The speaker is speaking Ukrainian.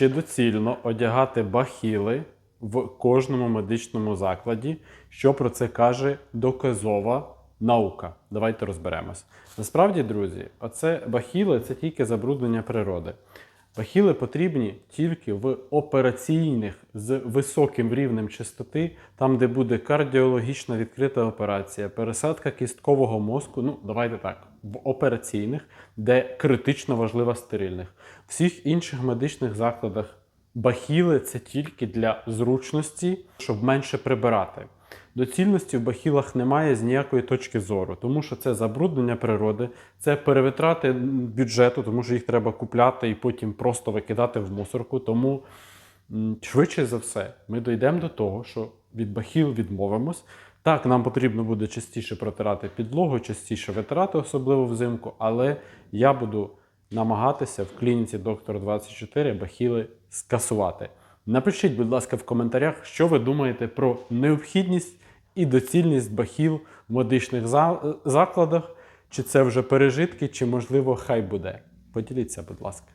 чи доцільно одягати бахіли в кожному медичному закладі? Що про це каже доказова наука? Давайте розберемось. Насправді, друзі, оце бахіли це тільки забруднення природи. Бахіли потрібні тільки в операційних з високим рівнем чистоти, там, де буде кардіологічна відкрита операція, пересадка кісткового мозку. Ну, давайте так, в операційних, де критично важлива стерильних. Всіх інших медичних закладах бахіли це тільки для зручності, щоб менше прибирати. Доцільності в бахілах немає з ніякої точки зору, тому що це забруднення природи, це перевитрати бюджету, тому що їх треба купляти і потім просто викидати в мусорку. Тому швидше за все ми дійдемо до того, що від бахіл відмовимось. Так, нам потрібно буде частіше протирати підлогу, частіше витирати, особливо взимку, але я буду намагатися в клініці доктор 24 бахіли скасувати. Напишіть, будь ласка, в коментарях, що ви думаєте про необхідність і доцільність бахіл в медичних закладах, чи це вже пережитки, чи можливо хай буде. Поділіться, будь ласка.